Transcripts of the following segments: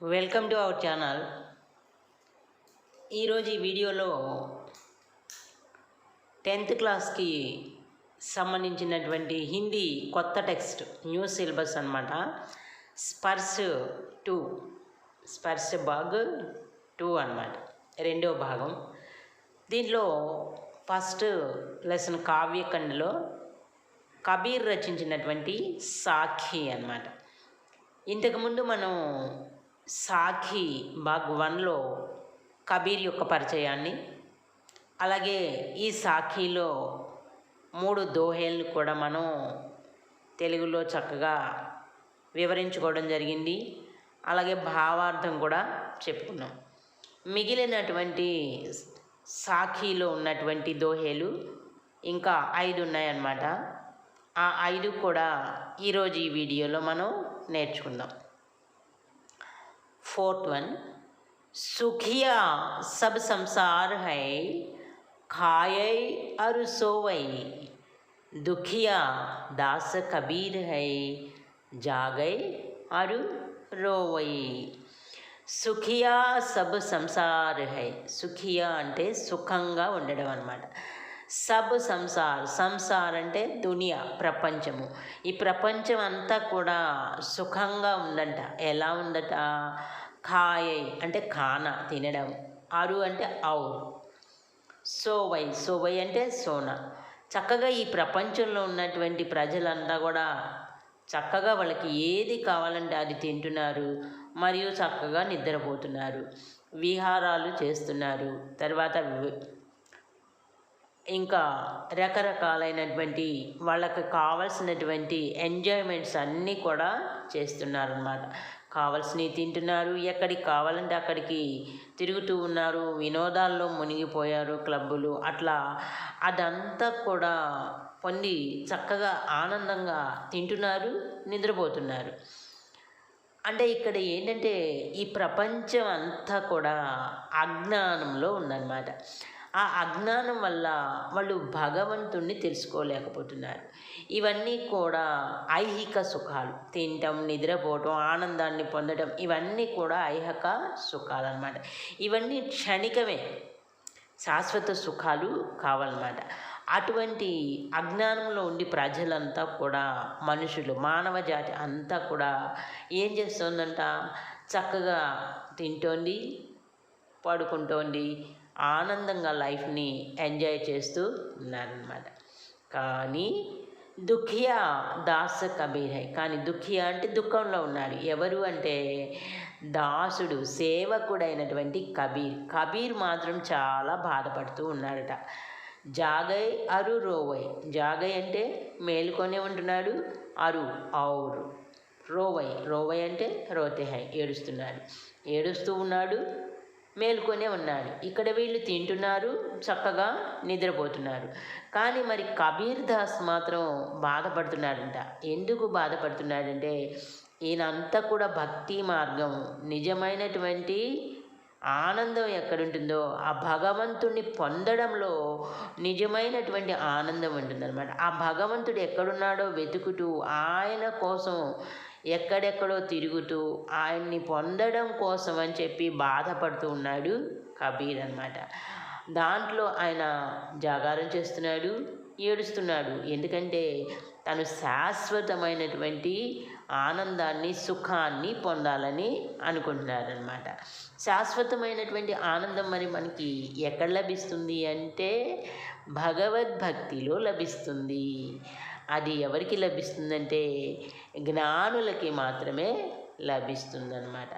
Welcome to our channel ఈరోజు ఈ వీడియోలో టెన్త్ క్లాస్కి సంబంధించినటువంటి హిందీ కొత్త టెక్స్ట్ న్యూ సిలబస్ అనమాట స్పర్శ్ టూ స్పర్శ భాగ్ టూ అనమాట రెండో భాగం. దీంట్లో ఫస్ట్ లెసన్ కావ్యఖండలో కబీర్ రచించినటువంటి సాఖి అనమాట ఇంతకుముందు మనం సాఖి భాగ్ వన్లో కబీర్ యొక్క పరిచయాన్ని అలాగే ఈ సాఖీలో మూడు దోహేల్ని కూడా మనం తెలుగులో చక్కగా వివరించుకోవడం జరిగింది. అలాగే భావార్థం కూడా చెప్పుకున్నాం. మిగిలినటువంటి సాఖీలో ఉన్నటువంటి దోహేలు ఇంకా ఐదు ఉన్నాయన్నమాట. ఆ ఐదు కూడా ఈరోజు ఈ వీడియోలో మనం నేర్చుకుందాం. फोर्थ वन सुखिया सब संसार है खाए और सोवई दुखिया दास कबीर है जागए और रोवई సుఖియా సబ్ సంసార్ హై సుఖియా అంటే సుఖంగా ఉండడం అనమాట సబ్ సంసార్ సంసార్ అంటే దునియా ప్రపంచము ఈ ప్రపంచం అంతా కూడా సుఖంగా ఉందంట ఎలా ఉందట ఖాయై అంటే ఖానా తినడం. అరు అంటే ఔ. సోవై సోవై అంటే సోనా. చక్కగా ఈ ప్రపంచంలో ఉన్నటువంటి ప్రజలంతా కూడా చక్కగా వాళ్ళకి ఏది కావాలంటే అది తింటున్నారు. మరియు చక్కగా నిద్రపోతున్నారు. విహారాలు చేస్తున్నారు. తర్వాత ఇంకా రకరకాలైనటువంటి వాళ్ళకి కావాల్సినటువంటి ఎంజాయ్మెంట్స్ అన్నీ కూడా చేస్తున్నారు అన్నమాట కావాల్సినవి తింటున్నారు. ఎక్కడికి కావాలంటే అక్కడికి తిరుగుతూ ఉన్నారు. వినోదాల్లో మునిగిపోయారు క్లబ్బులు. అట్లా అదంతా కూడా పొంది చక్కగా ఆనందంగా తింటున్నారు నిద్రపోతున్నారు. అంటే ఇక్కడ ఏంటంటే ఈ ప్రపంచం అంతా కూడా అజ్ఞానంలో ఉందన్నమాట. ఆ అజ్ఞానం వల్ల వాళ్ళు భగవంతుణ్ణి తెలుసుకోలేకపోతున్నారు. ఇవన్నీ కూడా ఐహిక సుఖాలు. తినటం నిద్రపోవటం ఆనందాన్ని పొందటం ఇవన్నీ కూడా ఐహిక సుఖాలు అన్నమాట ఇవన్నీ క్షణికమే శాశ్వత సుఖాలు కావాలన్నమాట అటువంటి అజ్ఞానంలో ఉండి ప్రజలంతా కూడా మనుషులు మానవ జాతి అంతా కూడా ఏం చేస్తుందంట? చక్కగా తింటోంది పడుకుంటోంది ఆనందంగా లైఫ్ని ఎంజాయ్ చేస్తూ ఉన్నారనమాట కానీ దుఃఖియా దాస కబీర్ హై. కానీ దుఃఖియా అంటే దుఃఖంలో ఉన్నాడు. ఎవరు అంటే దాసుడు సేవకుడైనటువంటి కబీర్. కబీర్ మాత్రం చాలా బాధపడుతూ ఉన్నాడట. జాగై అరు రోవై. జాగై అంటే మేలుకొనే ఉంటున్నాడు అరు ఔరు రోవై. రోవై అంటే రోతే హై. ఏడుస్తున్నాడు. ఏడుస్తూ ఉన్నాడు మేలుకొనే ఉన్నాడు. ఇక్కడ వీళ్ళు తింటున్నారు చక్కగా నిద్రపోతున్నారు. కానీ మరి కబీర్ దాస్ మాత్రం బాధపడుతున్నాడంట. ఎందుకు బాధపడుతున్నాడంటే ఈయనంతా కూడా భక్తి మార్గం నిజమైనటువంటి ఆనందం ఎక్కడుంటుందో ఆ భగవంతుణ్ణి పొందడంలో నిజమైనటువంటి ఆనందం ఉంటుందన్నమాట. ఆ భగవంతుడు ఎక్కడున్నాడో వెతుకుతూ ఆయన కోసం ఎక్కడెక్కడో తిరుగుతూ ఆయన్ని పొందడం కోసం అని చెప్పి బాధపడుతూ ఉన్నాడు కబీర్ అనమాట దాంట్లో ఆయన జాగారం చేస్తున్నాడు ఏడుస్తున్నాడు. ఎందుకంటే తను శాశ్వతమైనటువంటి ఆనందాన్ని సుఖాన్ని పొందాలని అనుకుంటున్నారనమాట శాశ్వతమైనటువంటి ఆనందం మరి మనకి ఎక్కడ లభిస్తుంది అంటే భగవద్భక్తిలో లభిస్తుంది. అది ఎవరికి లభిస్తుందంటే జ్ఞానులకి మాత్రమే లభిస్తుందన్నమాట.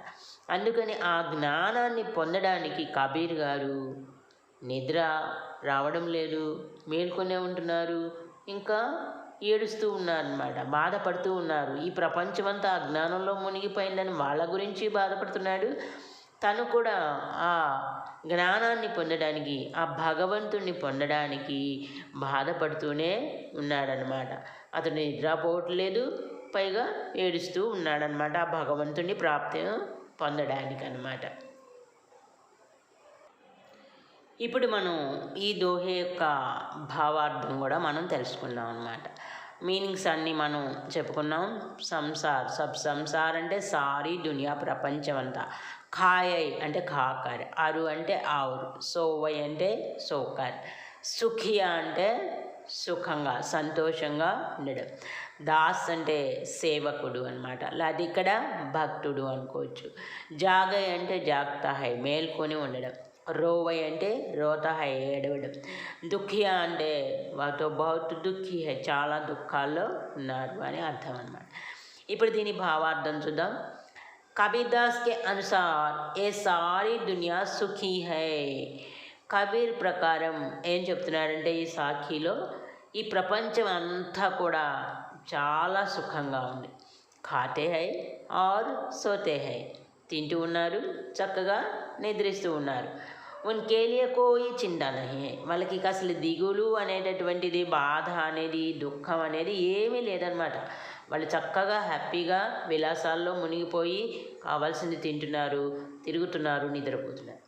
అందుకని ఆ జ్ఞానాన్ని పొందడానికి కబీర్ గారు నిద్ర రావడం లేదు మేల్కొనే ఉంటున్నారు ఇంకా ఏడుస్తూ ఉన్నారనమాట బాధపడుతూ ఉన్నారు. ఈ ప్రపంచమంతా అజ్ఞానంలో మునిగిపోయిందని వాళ్ళ గురించి బాధపడుతున్నాడు. తను కూడా ఆ జ్ఞానాన్ని పొందడానికి ఆ భగవంతుణ్ణి పొందడానికి బాధపడుతూనే ఉన్నాడనమాట అతను నిద్రపోవట్లేదు పైగా ఏడుస్తూ ఉన్నాడనమాట ఆ భగవంతుని ప్రాప్తి పొందడానికి అనమాట ఇప్పుడు మనం ఈ దోహ యొక్క భావార్థం కూడా మనం తెలుసుకుందాం అనమాట మీనింగ్స్ అన్నీ మనం చెప్పుకున్నాం. సంసార్ సబ్ సంసార్ అంటే సారీ దునియా ప్రపంచం అంతా. ఖాయై అంటే ఖాకర్ అరు అంటే ఆవురు సోవై అంటే సోకర్ సుఖియా అంటే సుఖంగా సంతోషంగా ఉండడం. దాస్ అంటే సేవకుడు అనమాట లేదా ఇక్కడ భక్తుడు అనుకోవచ్చు. జాగై అంటే జాగ్తా హై మేల్కొని ఉండడం. రోవై అంటే రోత హై ఏడవడు. దుఃఖియా అంటే వాటితో బహుత్ దుఃఖి హై చాలా దుఃఖాల్లో ఉన్నారు అని అర్థం అనమాట ఇప్పుడు దీని భావార్థం చూద్దాం. కబీర్దాస్ కే అనుసార్ ఏ సారీ దునియా సుఖీ హై? కబీర్ ప్రకారం ఏం చెప్తున్నారంటే ఈ సాఖీలో ఈ ప్రపంచం అంతా కూడా చాలా సుఖంగా ఉంది. ఖాతే హై ఆర్ సోతే హై? తింటూ ఉన్నారు చక్కగా నిద్రిస్తూ ఉన్నారు. ఉన్కేలియ కోయి చింత నహి వాళ్ళకి అసలు దిగులు అనేటటువంటిది బాధ అనేది దుఃఖం అనేది ఏమీ లేదనమాట వాళ్ళు చక్కగా హ్యాపీగా విలాసాల్లో మునిగిపోయి కావాల్సింది తింటున్నారు తిరుగుతున్నారు నిద్రపోతున్నారు.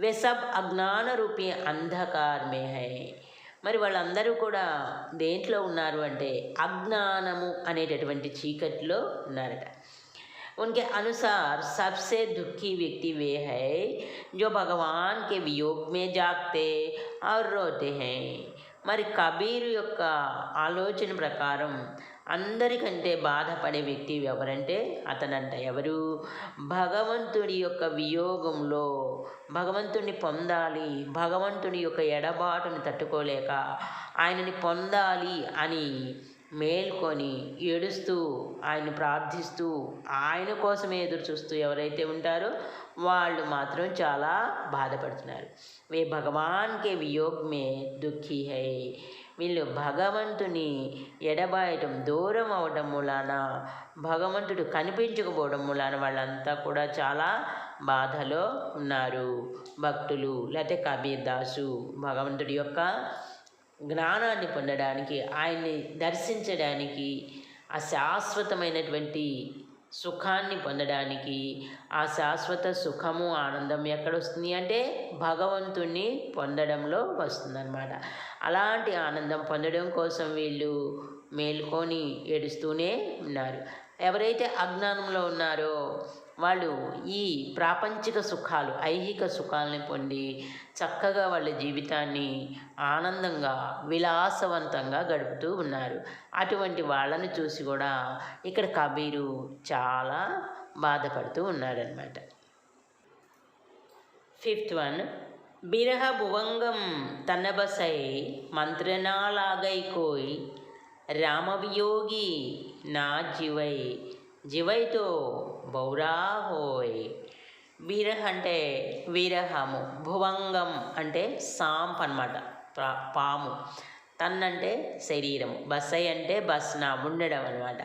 వే సబ్ అజ్ఞాన రూపీ అంధకార్ హై. మరి వాళ్ళందరూ కూడా దేంట్లో ఉన్నారు అంటే అజ్ఞానము అనేటటువంటి చీకటిలో ఉన్నారట. उनके अनुसार सबसे दुखी व्यक्ति वे है जो भगवान के वियोग में जागते और रोते हैं మరి కబీరు యొక్క ఆలోచన ప్రకారం అందరికంటే బాధపడే వ్యక్తి ఎవరంటే అతనంట ఎవరు భగవంతుడి యొక్క వియోగంలో భగవంతుడిని పొందాలి భగవంతుడి యొక్క ఎడబాటుని తట్టుకోలేక ఆయనని పొందాలి అని మేల్కొని ఏడుస్తూ ఆయన ప్రార్థిస్తూ ఆయన కోసమే ఎదురు చూస్తూ ఎవరైతే ఉంటారో వాళ్ళు మాత్రం చాలా బాధపడుతున్నారు. వే భగవాన్కే వియోగమే దుఃఖీ హై. వీళ్ళు భగవంతుని ఎడబాయటం దూరం అవడం మూలాన భగవంతుడు కనిపించకపోవడం మూలాన వాళ్ళంతా కూడా చాలా బాధలో ఉన్నారు. భక్తులు లేకపోతే కబీర్దాసు భగవంతుడి యొక్క జ్ఞానాన్ని పొందడానికి ఆయన్ని దర్శించడానికి ఆ శాశ్వతమైనటువంటి సుఖాన్ని పొందడానికి ఆ శాశ్వత సుఖము ఆనందం ఎక్కడ వస్తుంది అంటే భగవంతుణ్ణి పొందడంలో వస్తుందన్నమాట. అలాంటి ఆనందం పొందడం కోసం వీళ్ళు మేల్కొని ఏడుస్తూనే ఉన్నారు. ఎవరైతే అజ్ఞానంలో ఉన్నారో వాళ్ళు ఈ ప్రాపంచిక సుఖాలు ఐహిక సుఖాలని పొంది చక్కగా వాళ్ళ జీవితాన్ని ఆనందంగా విలాసవంతంగా గడుపుతూ ఉన్నారు. అటువంటి వాళ్ళని చూసి కూడా ఇక్కడ కబీరు చాలా బాధపడుతూ ఉన్నాడనమాట ఫిఫ్త్ వన్ బిరహ భువంగం తన్నబసై మంత్రనాలాగై కోయ్ రామవియోగి నా జీవై జీవైతో బౌరా హోయ్. విరహ అంటే విరహము భువంగం అంటే సాంప్ అనమాట పాము. తన్నంటే శరీరము బసై అంటే బస్న ఉండడం అనమాట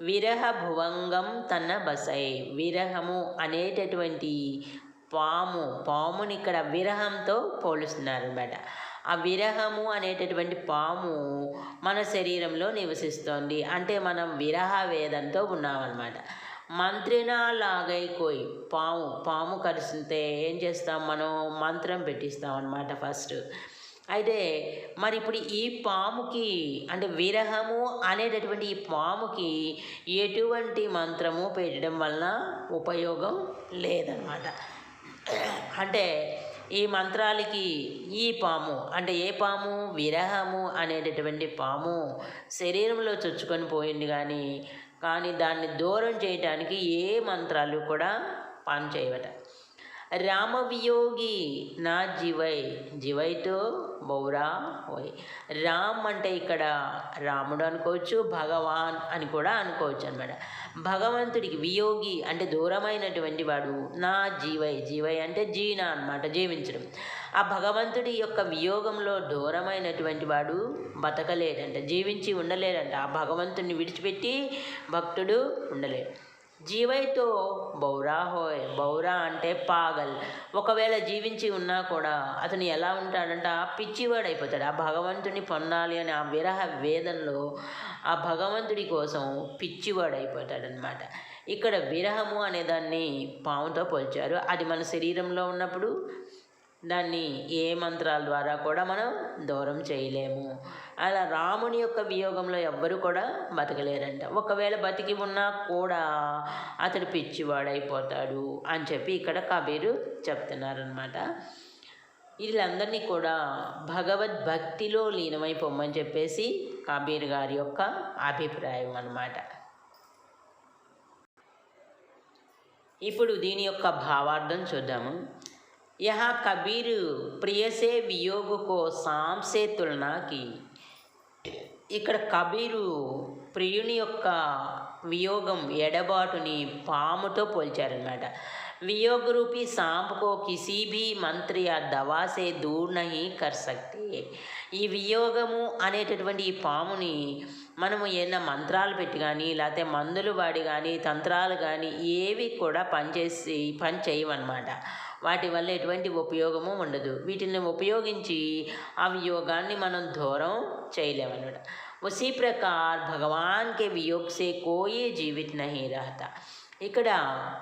విరహ భువంగం తన్న బసై. విరహము అనేటటువంటి పాము పాముని ఇక్కడ విరహంతో పోలుస్తున్నారు అనమాట ఆ విరహము అనేటటువంటి పాము మన శరీరంలో నివసిస్తోంది. అంటే మనం విరహ వేదంతో ఉన్నామన్నమాట. మంత్రినా లాగైకోయి పాము పాము కరిస్తే ఏం చేస్తాం మనం? మంత్రం పెట్టిస్తాం అనమాట ఫస్ట్. అయితే మరి ఇప్పుడు ఈ పాముకి అంటే విరహము అనేటటువంటి ఈ పాముకి ఎటువంటి మంత్రము పెట్టడం వలన ఉపయోగం లేదనమాట అంటే ఈ మంత్రాలకి ఈ పాము అంటే ఏ పాము? విరహము అనేటటువంటి పాము శరీరంలో చొచ్చుకొని పోయింది కానీ కానీ దాన్ని దూరం చేయటానికి ఏ మంత్రాలు కూడా పనిచేయవట. రామవియోగి నా జీవై జీవైతో బౌరా వై. రామ్ అంటే ఇక్కడ రాముడు అనుకోవచ్చు భగవాన్ అని కూడా అనుకోవచ్చు అనమాట భగవంతుడికి వియోగి అంటే దూరమైనటువంటి వాడు. నా జీవై జీవై అంటే జీన అనమాట జీవించడం. ఆ భగవంతుడి యొక్క వియోగంలో దూరమైనటువంటి వాడు బతకలేడంట జీవించి ఉండలేడంట. ఆ భగవంతుడిని విడిచిపెట్టి భక్తుడు ఉండలేడు. జీవైతో బౌరా హోయ్ బౌరా అంటే పాగల్. ఒకవేళ జీవించి ఉన్నా కూడా అతను ఎలా ఉంటాడంటే? పిచ్చివాడు అయిపోతాడు. ఆ భగవంతుని పొందాలి అని ఆ విరహ వేదనలో ఆ భగవంతుడి కోసం పిచ్చివాడైపోతాడనమాట ఇక్కడ విరహము అనే దాన్ని పాముతో పోల్చారు. అది మన శరీరంలో ఉన్నప్పుడు దాన్ని ఏ మంత్రాల ద్వారా కూడా మనం దూరం చేయలేము. అలా రాముని యొక్క వియోగంలో ఎవ్వరూ కూడా బతకలేరంట. ఒకవేళ బతికి ఉన్నా కూడా అతడు పిచ్చివాడైపోతాడు అని చెప్పి ఇక్కడ కబీరు చెప్తున్నారనమాట వీళ్ళందరినీ కూడా భగవద్భక్తిలో లీనమైపోమని చెప్పేసి కబీర్ గారి యొక్క అభిప్రాయం అన్నమాట. ఇప్పుడు దీని యొక్క భావార్థం చూద్దాము. యహా కబీరు ప్రియసే వియోగకో సాంసే తులనాకి ఇక్కడ కబీరు ప్రియుని యొక్క వియోగం ఎడబాటుని పాముతో పోల్చారనమాట वियोग रूपी सांप को किसी भी मंत्र या दवा से दूर नहीं कर सकते ఈ వియోగము అనేటటువంటి ఈ పాముని మనము ఏదైనా మంత్రాలు పెట్టి కానీ లేకపోతే మందులు వాడి కానీ తంత్రాలు కానీ ఏవి కూడా పనిచేసి పని చేయవన్నమాట వాటి వల్ల ఎటువంటి ఉపయోగము ఉండదు. వీటిని ఉపయోగించి ఆ వియోగాన్ని మనం దూరం చేయలేమన్నమాట. ఉసీ ప్రకార్ భగవాన్కే వియోగ్సే కోయే జీవిత నహీరాత ఇక్కడ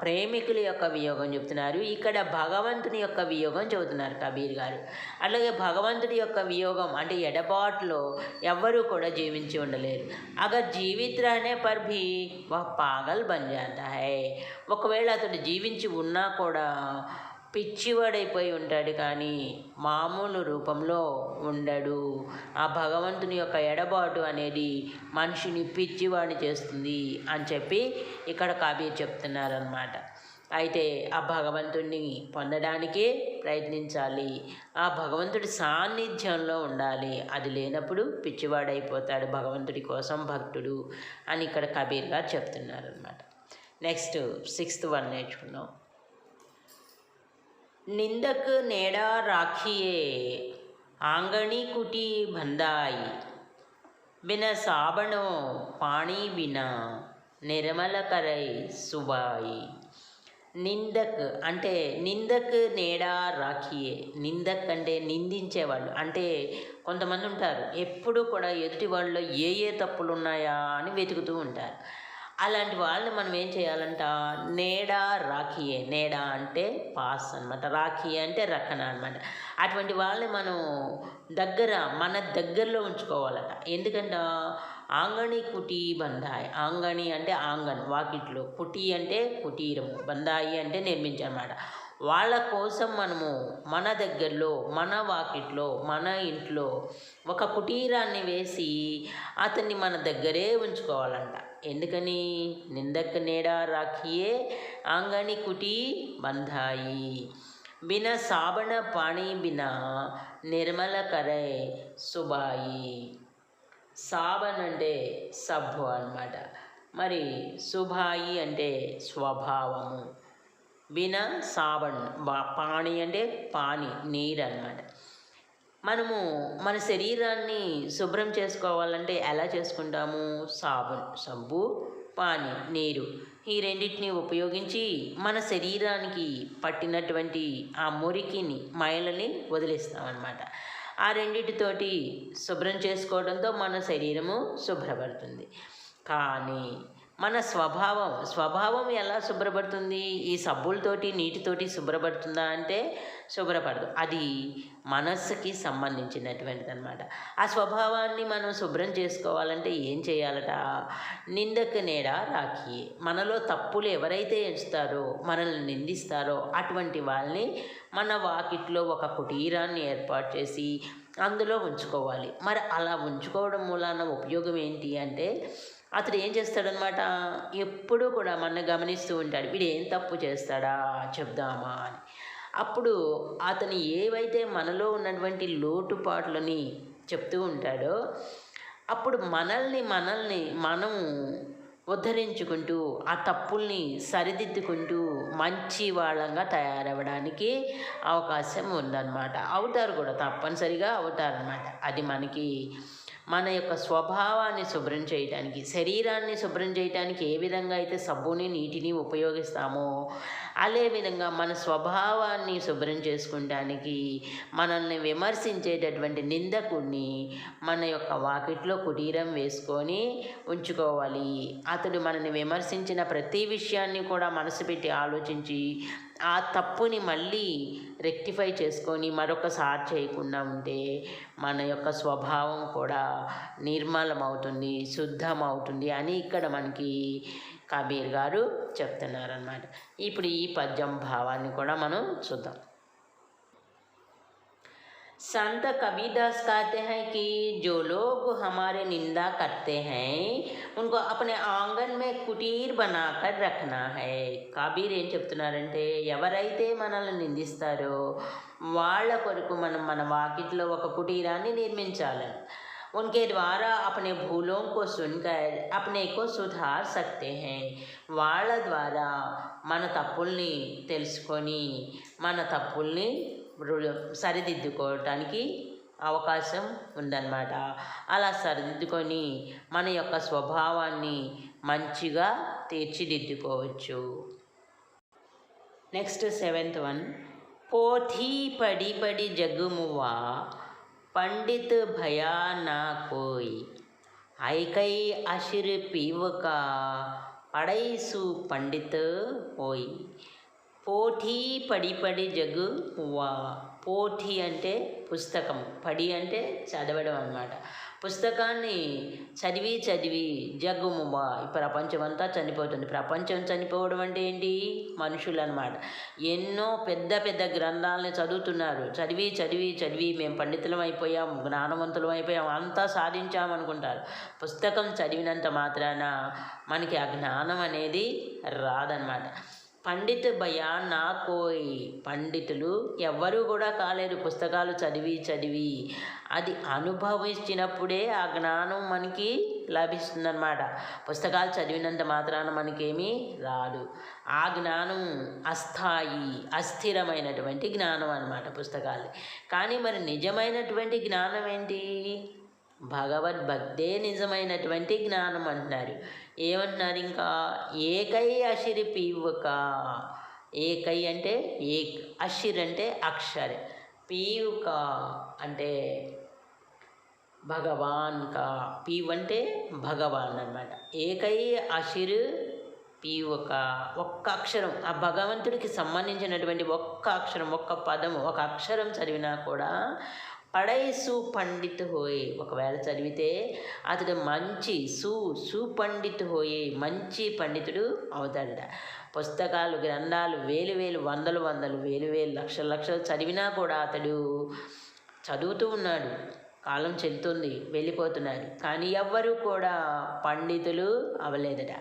ప్రేమికుల యొక్క వియోగం చెబుతున్నారు ఇక్కడ భగవంతుని యొక్క వియోగం చెబుతున్నారు కబీర్ గారు. అలాగే భగవంతుడి యొక్క వియోగం అంటే ఎడబాట్లో ఎవ్వరూ కూడా జీవించి ఉండలేరు. అగ జీవిత్ పర్భి ఒక భీ పాగల్ బంజాత జాతా ఒకవేళ అతడు జీవించి ఉన్నా కూడా పిచ్చివాడైపోయి ఉంటాడు కానీ మామూలు రూపంలో ఉండడు. ఆ భగవంతుని యొక్క ఎడబాటు అనేది మనిషిని పిచ్చివాడిని చేస్తుంది అని చెప్పి ఇక్కడ కబీర్ చెప్తున్నారనమాట అయితే ఆ భగవంతుడిని పొందడానికే ప్రయత్నించాలి. ఆ భగవంతుడి సాన్నిధ్యంలో ఉండాలి. అది లేనప్పుడు పిచ్చివాడైపోతాడు భగవంతుడి కోసం భక్తుడు అని ఇక్కడ కబీర్ గారు చెప్తున్నారనమాట నెక్స్ట్ సిక్స్త్ వన్ నేర్చుకున్నాం నిందక నేడా రాఖియే? ఆంగణి కుటి బందాయి. బిన సాబణో పాణి ಬಿನ నిర్మల కరై సుబాయి. నిందక్ అంటే నిందక్ నేడా రాఖియే? నిందక్ అంటే నిందించేవాళ్ళు. అంటే కొంతమంది ఉంటారు ఎప్పుడూ కూడా ఎదుటి వాళ్ళలో ఏ ఏ తప్పులు ఉన్నాయా అని వెతుకుతూ ఉంటారు. అలాంటి వాళ్ళని మనం ఏం చేయాలంట? నేడా రాఖీయే నేడా అంటే పాస్ అనమాట రాఖీ అంటే రక్కన అనమాట అటువంటి వాళ్ళని మనం దగ్గర మన దగ్గరలో ఉంచుకోవాలట. ఎందుకంట? ఆంగణి కుటీ బందాయి ఆంగణి అంటే ఆంగన్ వాకిట్లో. కుటీ అంటే కుటీరము బందాయి అంటే నిర్మించనమాట. వాళ్ళ కోసం మనము మన దగ్గరలో మన వాకిట్లో మన ఇంట్లో ఒక కుటీరాన్ని వేసి అతన్ని మన దగ్గరే ఉంచుకోవాలంట. ఎందుకని? నిందక్ నేడా రాఖియే ఆంగణి కుటి బంధాయి. బిన సాబణ పాణి బిన నిర్మల కరే సుబాయి. సాబన్ అంటే సబ్బు అన్నమాట. మరి సుబాయి అంటే స్వభావము. బిన సాబన్ పాణి అంటే పాని నీరు అన్నమాట మనము మన శరీరాన్ని శుభ్రం చేసుకోవాలంటే ఎలా చేసుకుంటాము? సాబున్ సబ్బు పాని నీరు. ఈ రెండింటిని ఉపయోగించి మన శరీరానికి పట్టినటువంటి ఆ మురికిని మైలని వదిలేస్తామన్నమాట. ఆ రెండిటితోటి శుభ్రం చేసుకోవడంతో మన శరీరము శుభ్రపడుతుంది. కానీ మన స్వభావం స్వభావం ఎలా శుభ్రపడుతుంది? ఈ సబ్బులతోటి నీటితోటి శుభ్రపడుతుందా అంటే శుభ్రపడదు. అది మనస్సుకి సంబంధించినటువంటిది అనమాట ఆ స్వభావాన్ని మనం శుభ్రం చేసుకోవాలంటే ఏం చేయాలట? నిందకు నేడ రాఖీ? మనలో తప్పులు ఎవరైతే ఎంచుతారో మనల్ని నిందిస్తారో అటువంటి వాళ్ళని మన వాకిట్లో ఒక కుటీరాన్ని ఏర్పాటు చేసి అందులో ఉంచుకోవాలి. మరి అలా ఉంచుకోవడం మూలాన ఉపయోగం ఏంటి అంటే అతడు ఏం చేస్తాడనమాట ఎప్పుడూ కూడా మన గమనిస్తూ ఉంటాడు. వీడు ఏం తప్పు చేస్తాడా? చెప్దామా? అని. అప్పుడు అతను ఏవైతే మనలో ఉన్నటువంటి లోటుపాట్లని చెప్తూ ఉంటాడో అప్పుడు మనల్ని మనల్ని మనం ఉద్ధరించుకుంటూ ఆ తప్పుల్ని సరిదిద్దుకుంటూ మంచి వాళ్ళంగా తయారవ్వడానికి అవకాశం ఉందన్నమాట. అవుతారు కూడా తప్పనిసరిగా అవుతారనమాట అది మనకి మన యొక్క స్వభావాన్ని శుభ్రం చేయడానికి శరీరాన్ని శుభ్రం చేయడానికి ఏ విధంగా అయితే సబ్బుని నీటిని ఉపయోగిస్తామో అదే విధంగా మన స్వభావాన్ని శుభ్రం చేసుకుంటానికి మనల్ని విమర్శించేటటువంటి నిందకుడిని మన యొక్క వాకిట్లో కుటీరం వేసుకొని ఉంచుకోవాలి. అతడు మనల్ని విమర్శించిన ప్రతి విషయాన్ని కూడా మనసు పెట్టి ఆలోచించి ఆ తప్పుని మళ్ళీ రెక్టిఫై చేసుకొని మరొకసారి చేయకుండా ఉంటే మన యొక్క స్వభావం కూడా నిర్మలం అవుతుంది శుద్ధం అవుతుంది అని ఇక్కడ మనకి కబీర్ గారు చెప్తున్నారనమాట ఇప్పుడు ఈ పద్యం భావాన్ని కూడా మనం చూద్దాం. संत कबीरदास कहते हैं कि जो लोग हमारे निंदा करते हैं उनको अपने ఆంగన్ మే కుటీర్ బనాకర్ రఖనా హై కబీర్ ఏం చెప్తున్నారంటే ఎవరైతే మనల్ని నిందిస్తారో వాళ్ళ కొరకు మనం మన వాకిట్లో ఒక కుటీరాన్ని నిర్మించాలని उनके द्वारा अपने भूलों को सुनकर अपने को सुधार सकते हैं వాళ్ళ ద్వారా మన తప్పుల్ని తెలుసుకొని మన తప్పుల్ని రు- సరిదిద్దుకోవటానికి అవకాశం ఉందన్నమాట. అలా సరిదిద్దుకొని మన యొక్క స్వభావాన్ని మంచిగా తీర్చిదిద్దుకోవచ్చు. Next seventh one. పోథీ పడి పడి జగుమువా పండిత్ భయా నా కోయ్ ఐకై అషిర్ పీవక పడైసు పండిత్ పోయి. పోటీ పడి పడి జగు వా. పోటీ అంటే పుస్తకం. పడి అంటే చదవడం అన్నమాట. పుస్తకాన్ని చదివి చదివి జగ్గుముబా ఈ ప్రపంచం అంతా చనిపోతుంది. ప్రపంచం చనిపోవడం అంటే ఏంటి? మనుషులు అనమాట ఎన్నో పెద్ద పెద్ద గ్రంథాలని చదువుతున్నారు. చదివి చదివి చదివి మేము పండితులం అయిపోయాం జ్ఞానవంతులం అయిపోయాం అంతా సాధించాం అనుకుంటారు. పుస్తకం చదివినంత మాత్రాన మనకి ఆ జ్ఞానం అనేది రాదనమాట పండిత్ భయా నా కోయ్ పండితులు ఎవ్వరూ కూడా కాలేరు. పుస్తకాలు చదివి చదివి. అది అనుభవించినప్పుడే ఆ జ్ఞానం మనకి లభిస్తుందన్నమాట. పుస్తకాలు చదివినంత మాత్రాన మనకేమీ రాదు. ఆ జ్ఞానం అస్థాయి అస్థిరమైనటువంటి జ్ఞానం అన్నమాట పుస్తకాలు కానీ మరి నిజమైనటువంటి జ్ఞానం ఏంటి? భగవద్భక్తే నిజమైనటువంటి జ్ఞానం అంటున్నారు. ఏమంటున్నారు ఇంకా? ఏకై అషిరి పీవుక. ఏకై అంటే ఏక్ అషిర్ అంటే అక్షర్. పీవుక అంటే భగవాన్ కా. పీవ్ అంటే భగవాన్ అనమాట ఏకై అషిర్ పీవుక. ఒక్క అక్షరం. ఆ భగవంతుడికి సంబంధించినటువంటి ఒక్క అక్షరం ఒక్క పదము ఒక అక్షరం చదివినా కూడా పడైసు పండిత్ హోయే. ఒకవేళ చదివితే అతడు మంచి సు సుపండిత్ హోయే. మంచి పండితుడు అవుతాడట. పుస్తకాలు గ్రంథాలు వేలు వేలు వందలు వందలు వేలు వేలు లక్షలు లక్షలు చదివినా కూడా అతడు చదువుతూ ఉన్నాడు. కాలం చెల్లుతుంది వెళ్ళిపోతున్నారు. కానీ ఎవ్వరూ కూడా పండితులు అవ్వలేదట.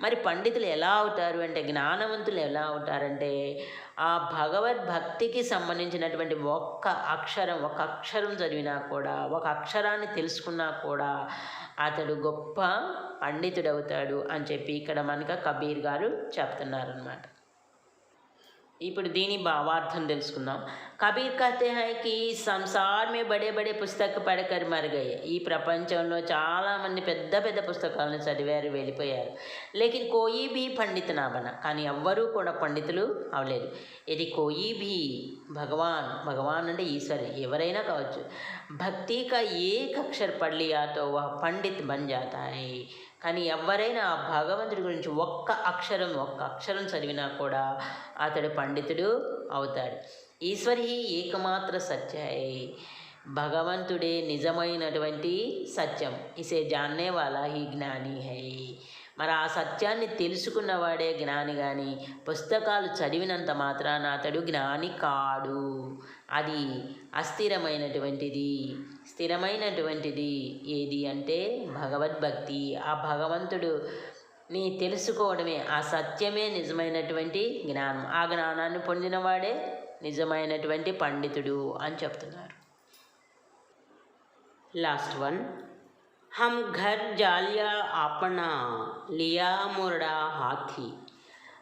మరి పండితులు ఎలా అవుతారు అంటే జ్ఞానవంతులు ఎలా అవుతారంటే ఆ భగవద్భక్తికి సంబంధించినటువంటి ఒక్క అక్షరం ఒక అక్షరం చదివినా కూడా ఒక అక్షరాన్ని తెలుసుకున్నా కూడా అతడు గొప్ప పండితుడవుతాడు అని చెప్పి ఇక్కడ మనకు కబీర్ గారు చెప్తున్నారనమాట ఇప్పుడు దీని భావార్థం తెలుసుకుందాం. కబీర్ కథే హైకి సంసార్ మే బడే బడే పుస్తక పడకరి మరుగయ్య. ఈ ప్రపంచంలో చాలామంది పెద్ద పెద్ద పుస్తకాలను చదివారు వెళ్ళిపోయారు. లేకిన్ కోయి భీ పండిత నాబన. కానీ ఎవ్వరూ కూడా పండితులు అవలేరు ఇది కోయి భీ భగవాన్. భగవాన్ అంటే ఈశ్వరి ఎవరైనా కావచ్చు. భక్తి కా ఏక్ అక్షర్ పడలియాతో వా పండిత్ బంజాతాయి. కానీ ఎవరైనా ఆ భగవంతుడి గురించి ఒక్క అక్షరం ఒక్క అక్షరం చదివినా కూడా అతడు పండితుడు అవుతాడు. ఈశ్వరి ఏకమాత్ర సత్య హై భగవంతుడే నిజమైనటువంటి సత్యం. ఇసే జాన్నే వాళ్ళ ఈ జ్ఞాని హై. మరి ఆ సత్యాన్ని తెలుసుకున్నవాడే జ్ఞాని కానీ పుస్తకాలు చదివినంత మాత్రాన అతడు జ్ఞాని కాడు. అది అస్థిరమైనటువంటిది స్థిరమైనటువంటిది ఏది అంటే భగవద్భక్తి ఆ భగవంతుడు నీ తెలుసుకోవడమే ఆ సత్యమే నిజమైనటువంటి జ్ఞానం ఆ జ్ఞానాన్ని పొందినవాడే నిజమైనటువంటి పండితుడు అని చెప్తున్నారు లాస్ట్ వన్ हम घर जालिया अपना लिया मुरड़ा हाथी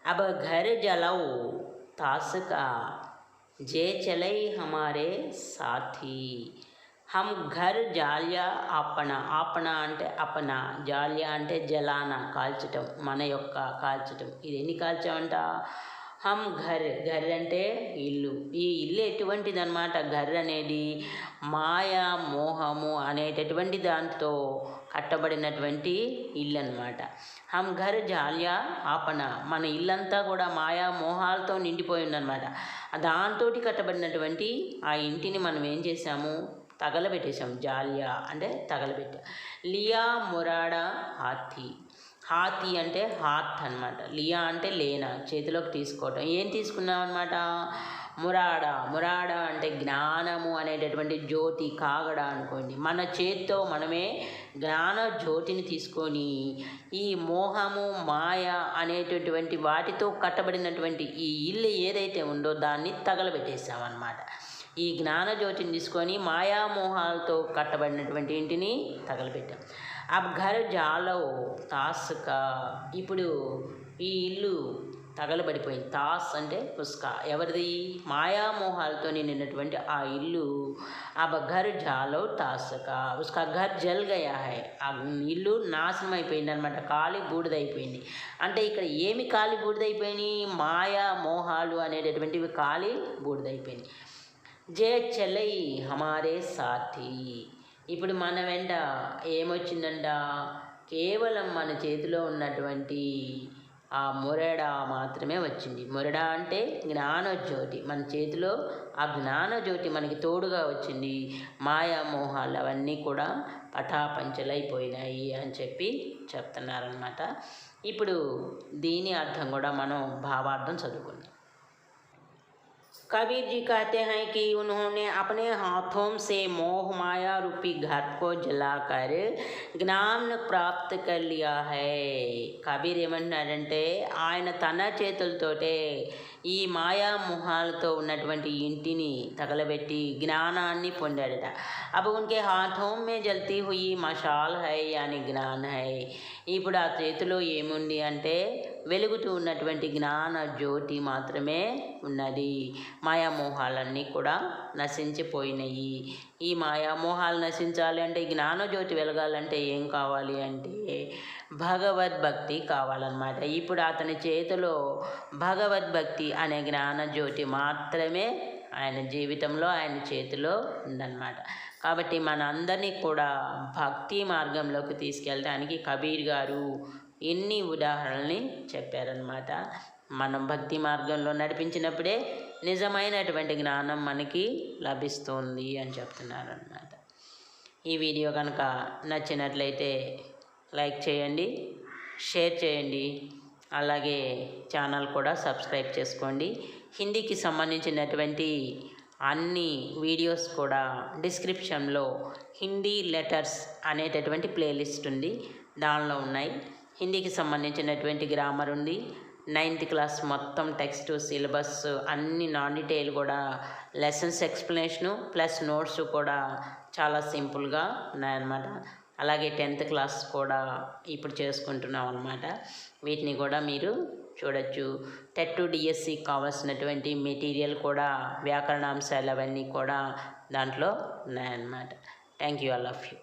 अब घर जलाओ तास का जे चले हमारे साथी हम घर జాలియా ఆపణ ఆపణ అంటే అపన జాలియా అంటే జలాన కాల్చటం మన యొక్క కాల్చటం ఇది ఎన్ని కాల్చామంట హమ్ ఘర్ ఘర్ అంటే ఇల్లు. ఈ ఇల్లు ఎటువంటిదన్నమాట? ఘర్ అనేది మాయా మోహము అనేటటువంటి దాంతో కట్టబడినటువంటి ఇల్లు అనమాట హమ్ ఘర్ జాలియా ఆపన. మన ఇల్లంతా కూడా మాయా మోహాలతో నిండిపోయి ఉందన్నమాట. దాంతో కట్టబడినటువంటి ఆ ఇంటిని మనం ఏం చేసాము తగలబెట్టేశాము. జాలియా అంటే తగలబెట్టా. లియా మురాడా హాతి హాతి అంటే హాత్ అనమాట లియా అంటే లేనా? చేతిలోకి తీసుకోవటం. ఏం తీసుకున్నాం అనమాట మురాడ. మురాడ అంటే జ్ఞానము అనేటటువంటి జ్యోతి కాగడ అనుకోండి. మన చేత్తో మనమే జ్ఞాన జ్యోతిని తీసుకొని ఈ మోహము మాయ అనేటటువంటి వాటితో కట్టబడినటువంటి ఈ ఇల్లు ఏదైతే ఉందో దాన్ని తగలబెట్టేసామన్నమాట ఈ జ్ఞాన జ్యోతిని తీసుకొని మాయామోహాలతో కట్టబడినటువంటి ఇంటిని తగలబెట్టాం. అబ్ ఘర్ జాలో తాస్కా. ఇప్పుడు ఈ ఇల్లు తగలబడిపోయింది. తాస్ అంటే పుస్క. ఎవరిది? మాయామోహాలతో నిండినటువంటి ఆ ఇల్లు ఆ ఘర్ జాలో తాస్క. ఉస్కా ఘర్ జల్ గయా హై. ఆ ఇల్లు నాశనం అయిపోయింది అనమాట కాలి బూడిదైపోయింది. అంటే ఇక్కడ ఏమి కాలి బూడిదైపోయినాయి? మాయా మోహాలు అనేటటువంటివి కాలి బూడిదైపోయింది జే చెలై హమారే సాథీ. ఇప్పుడు మన వెంట ఏమొచ్చిందంట? కేవలం మన చేతిలో ఉన్నటువంటి ఆ మురడ మాత్రమే వచ్చింది. మురడ అంటే జ్ఞానజ్యోతి. మన చేతిలో ఆ జ్ఞానజ్యోతి మనకి తోడుగా వచ్చింది. మాయామోహాలు అవన్నీ కూడా పటాపంచలైపోయినాయి అని చెప్పి చెప్తున్నారనమాట ఇప్పుడు దీని అర్థం కూడా మనం భావార్థం చదువుకుందాం. कबीर जी कहते हैं कि उन्होंने अपने हाथों से मोह माया रूपी घर को जलाकर జ్ఞాన్ ప్రాప్త कर लिया है కబీర్ ఏమంటున్నాడంటే ఆయన తన చేతులతోటే ఈ మాయా మొహాలతో ఉన్నటువంటి ఇంటిని తగలబెట్టి జ్ఞానాన్ని పొందాడట अब उनके हाथों में जलती हुई मशाल है यानी జ్ఞాన్ है ఇప్పుడు ఆ చేతిలో ఏముంది అంటే వెలుగుతూ ఉన్నటువంటి జ్ఞాన జ్యోతి మాత్రమే ఉన్నది. మాయామోహాలన్నీ కూడా నశించిపోయినాయి. ఈ మాయామోహాలు నశించాలి అంటే జ్ఞానజ్యోతి వెలగాలంటే ఏం కావాలి అంటే భగవద్భక్తి కావాలన్నమాట. ఇప్పుడు అతని చేతిలో భగవద్భక్తి అనే జ్ఞానజ్యోతి మాత్రమే ఆయన జీవితంలో ఆయన చేతిలో ఉందన్నమాట. కాబట్టి మన అందరినీ కూడా భక్తి మార్గంలోకి తీసుకెళ్ళడానికి కబీర్ గారు ఎన్ని ఉదాహరణల్ని చెప్పారనమాట మనం భక్తి మార్గంలో నడిపించినప్పుడే నిజమైనటువంటి జ్ఞానం మనకి లభిస్తుంది అని చెప్తున్నారనమాట ఈ వీడియో కనుక నచ్చినట్లయితే లైక్ చేయండి షేర్ చేయండి అలాగే ఛానల్ కూడా సబ్స్క్రైబ్ చేసుకోండి. హిందీకి సంబంధించినటువంటి అన్ని వీడియోస్ కూడా డిస్క్రిప్షన్లో హిందీ లెటర్స్ అనేటటువంటి ప్లేలిస్ట్ ఉంది. దానిలో ఉన్నాయి. హిందీకి సంబంధించినటువంటి గ్రామర్ ఉంది. నైన్త్ క్లాస్ మొత్తం టెక్స్ట్ సిలబస్ అన్ని నాన్ డీటెయిల్ కూడా లెసన్స్ ఎక్స్ప్లెనేషను ప్లస్ నోట్స్ కూడా చాలా సింపుల్గా ఉన్నాయన్నమాట. అలాగే టెన్త్ క్లాస్ కూడా ఇప్పుడు చేసుకుంటున్నాం అనమాట వీటిని కూడా మీరు చూడొచ్చు. టెట్ టు డిఎస్సి కావాల్సినటువంటి మెటీరియల్ కూడా వ్యాకరణాంశాలు అవన్నీ కూడా దాంట్లో ఉన్నాయన్నమాట. Thank you all of you